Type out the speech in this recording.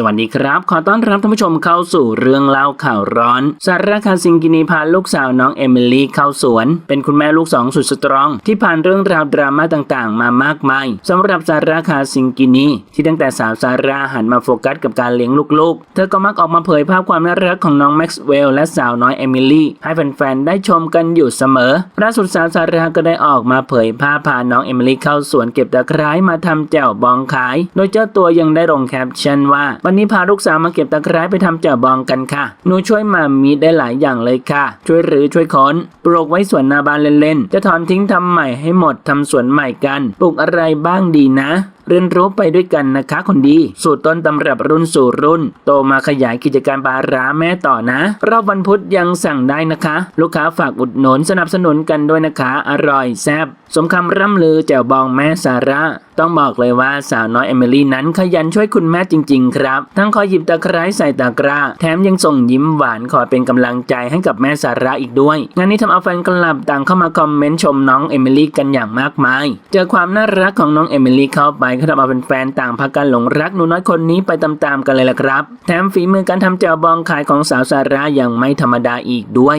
สวัสดีครับ ขอต้อนรับท่านผู้ชมเข้าสู่เรื่องเล่าข่าวร้อน สารคาซิงกินีพาลูกสาวน้องเอมิลี่เข้าสวน เป็นคุณแม่ลูกสองสุดสตรอง ที่ผ่านเรื่องราวดราม่าต่างๆ มามากมายสำหรับสารคาซิงกินีที่ตั้งแต่สาวซาร่าหันมาโฟกัสกับการเลี้ยงลูกๆ เธอก็มักออกมาเผยภาพความน่ารักของน้องแม็กซ์เวลและสาวน้อยเอมิลี่ให้แฟนๆได้ชมกันอยู่เสมอล่าสุดสาวซาร่าก็ได้ออกมาเผยภาพพาน้องเอมิลี่เข้าสวนเก็บตะไคร้มาทำแจ่วบองขาย โดยเจ้าตัวยังได้ลงแคปชั่นว่าวันนี้พาลูกสาวมาเก็บตะไคร้ไปทำแจ่วบองกันค่ะ หนูช่วยมามีได้หลายอย่างเลยค่ะ ช่วยหรือช่วยค้น ปลูกไว้สวนนาบานเล่นๆ จะถอนทิ้งทำใหม่ให้หมดทำสวนใหม่กัน ปลูกอะไรบ้างดีนะ เรียนรู้ไปด้วยกันนะคะคนดี สู่ต้นตำรับรุ่นสู่รุ่น โตมาขยายกิจการปลาร้าแม่ต่อนะ รอบวันพุธยังสั่งได้นะคะ ลูกค้าฝากอุดหนุนสนับสนุนกันด้วยนะคะ อร่อยแซ่บสมคำร่ำลือแจ่วบองแม่ซาร่า ต้องบอกเลยว่าสาวน้อยเอมิลี่นั้นขยันช่วยคุณแม่จริง ๆ ครับ ทั้งคอยหยิบตะไคร้ใส่ตะกร้า แถมยังส่งยิ้มหวานคอยเป็นกำลังใจให้กับแม่ซาร่าอีกด้วย งานนี้ทำเอาแฟนคลับต่างเข้ามาคอมเมนต์ชมน้องเอมิลี่กันอย่างมากมาย เจอความน่ารักของน้องเอมิลี่เข้าไปก็ทำเอาแฟนๆต่างพากันหลงรักหนูน้อยคนนี้ไปตามๆกันเลยล่ะครับ แถมฝีมือการทำแจ่วบองขายของสาวซาร่ายังไม่ธรรมดาอีกด้วย